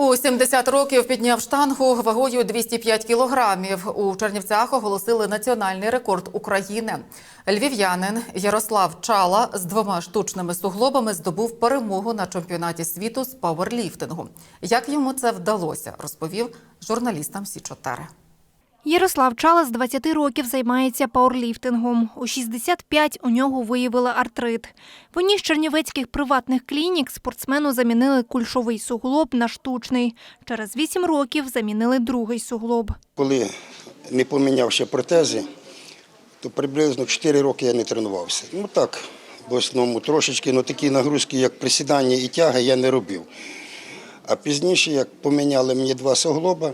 У 70 років підняв штангу вагою 205 кілограмів. У Чернівцях оголосили національний рекорд України. Львів'янин Ярослав Чала з двома штучними суглобами здобув перемогу на чемпіонаті світу з пауерліфтингу. Як йому це вдалося, розповів журналістам Сі 4 Ярослав Чала з 20 років займається пауерліфтингом. У 65 у нього виявили артрит. В одній з чернівецьких приватних клінік спортсмену замінили кульшовий суглоб на штучний. Через 8 років замінили другий суглоб. Коли не поміняв ще протези, то приблизно 4 роки я не тренувався. Ну так, в основному трошечки, ну такі нагрузки, як присідання і тяги, я не робив. А пізніше, як поміняли мені два суглоба,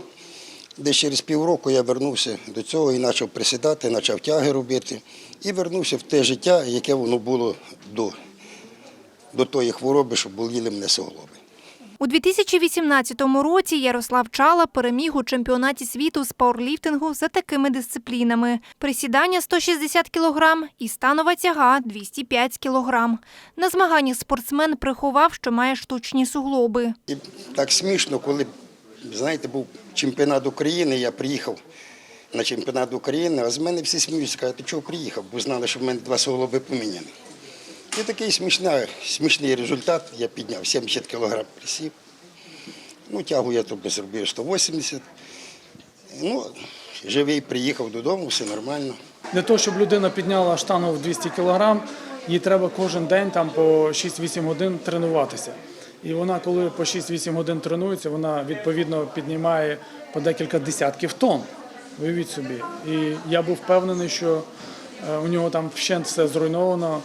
десь через півроку я вернувся до цього і почав присідати, почав тяги робити. І вернувся в те життя, яке воно було до, до тої хвороби, що боліли мене суглоби. У 2018 році Ярослав Чала переміг у чемпіонаті світу з пауерліфтингу за такими дисциплінами: присідання 160 кг і станова тяга 205 кг. На змаганнях спортсмен приховав, що має штучні суглоби. І так смішно, коли, знаєте, був чемпіонат України, я приїхав на чемпіонат України, а з мене всі сміються, кажуть, ти чого приїхав, бо знали, що в мене два суглоби поміняні. І такий смішний, смішний результат. Я підняв 70 кг присів. Ну, тягу я тобі зробив 180. Ну, живий, приїхав додому, все нормально. Для того, щоб людина підняла штангу в 200 кг, їй треба кожен день там по 6-8 годин тренуватися. І вона, коли по 6-8 годин тренується, вона відповідно піднімає по декілька десятків тонн. Уявіть собі. І я був впевнений, що е, у нього там вщент все зруйновано,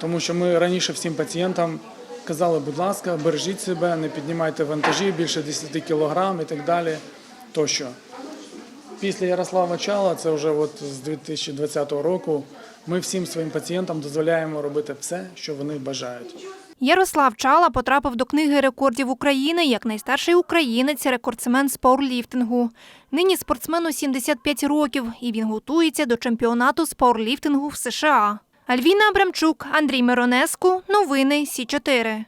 тому що ми раніше всім пацієнтам казали, будь ласка, бережіть себе, не піднімайте вантажі більше 10 кг і так далі. Тощо. Після Ярослава Чала, це вже от з 2020 року, ми всім своїм пацієнтам дозволяємо робити все, що вони бажають. Ярослав Чала потрапив до книги рекордів України як найстарший українець рекордсмен з пауерліфтингу. Нині спортсмену 75 років, і він готується до чемпіонату з пауерліфтингу в США. Альвіна Абрамчук, Андрій Миронеску. Новини Сі 4